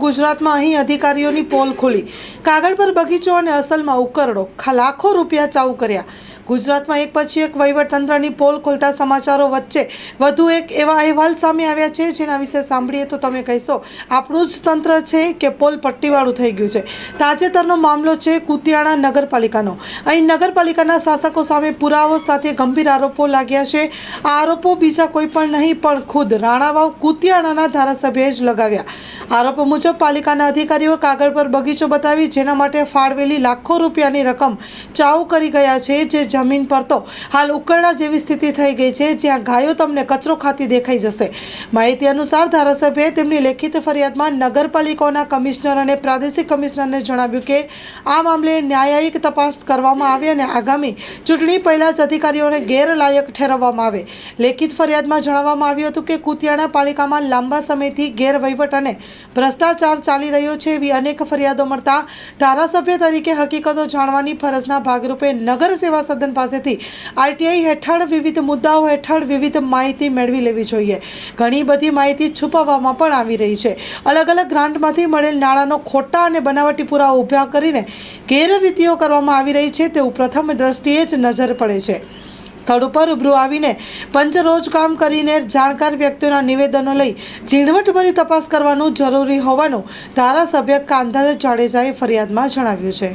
ગુજરાતમાં અહીં અધિકારીઓની પોલ ખોલી. કાગળ પર બગીચો અને અસલમાં ઉકરડો લાખો રૂપિયા ચાઉ કર્યા. ગુજરાતમાં એક પછી એક વહીવટતંત્રની પોલ ખોલતા સમાચારો વચ્ચે વધુ એક એવા અહેવાલ સામે આવ્યા છે, જેના વિશે સાંભળીએ તો તમે કહેશો, આપણું જ તંત્ર છે કે પોલ પટ્ટીવાળું થઈ ગયું છે. તાજેતરનો મામલો છે કુતિયાણા નગરપાલિકાનો. અહીં નગરપાલિકાના શાસકો સામે પુરાવો સાથે ગંભીર આરોપો લાગ્યા છે. આ આરોપો બીજા કોઈ પણ નહીં, પણ ખુદ રાણાવાવ કુતિયાણાના ધારાસભ્યએ જ લગાવ્યા. આરોપો મુજબ પાલિકાના અધિકારીઓ કાગળ પર બગીચો બતાવી જેના માટે ફાળવેલી લાખો રૂપિયાની રકમ ચાઉ કરી ગયા છે, જે જમીન પર તો હાલ ઉકરડા જેવી સ્થિતિ થઈ ગઈ છે, જ્યાં ગાયો તમને કચરો ખાતી દેખાઈ જશે. માહિતી અનુસાર ધારાસભ્યએ તેમની લેખિત ફરિયાદમાં નગરપાલિકાઓના કમિશનર અને પ્રાદેશિક કમિશનરને જણાવ્યું કે, આ મામલે ન્યાયિક તપાસ કરવામાં આવે અને આગામી ચૂંટણી પહેલાં જ અધિકારીઓને ગેરલાયક ઠેરવવામાં આવે. લેખિત ફરિયાદમાં જણાવવામાં આવ્યું હતું કે, કુતિયાણા પાલિકામાં લાંબા સમયથી ગેરવહીવટ અને ભ્રષ્ટાચાર ચાલી રહ્યો છે એવી અનેક ફરિયાદો મળતા ધારાસભ્ય તરીકે હકીકતો જાણવાની ફરજના ભાગરૂપે નગર સેવા સદન પાસેથી આરટીઆઈ હેઠળ વિવિધ મુદ્દાઓ હેઠળ વિવિધ માહિતી મેળવી લેવી જોઈએ. ઘણી બધી માહિતી છુપાવવામાં પણ આવી રહી છે. અલગ અલગ ગ્રાન્ટમાંથી મળેલ નાણાંનો ખોટા અને બનાવટી પુરાવા ઊભા કરીને ગેરરીતિઓ કરવામાં આવી રહી છે તેવું પ્રથમ દ્રષ્ટિએ જ નજર પડે છે. સ્થળ ઉપર રૂબરૂ આવીને પંચરોજ કામ કરીને જાણકાર વ્યક્તિઓના નિવેદનો લઈ ઝીણવટભરી તપાસ કરવાનું જરૂરી હોવાનું ધારાસભ્ય કાંધલ જાડેજાએ ફરિયાદમાં જણાવ્યું છે.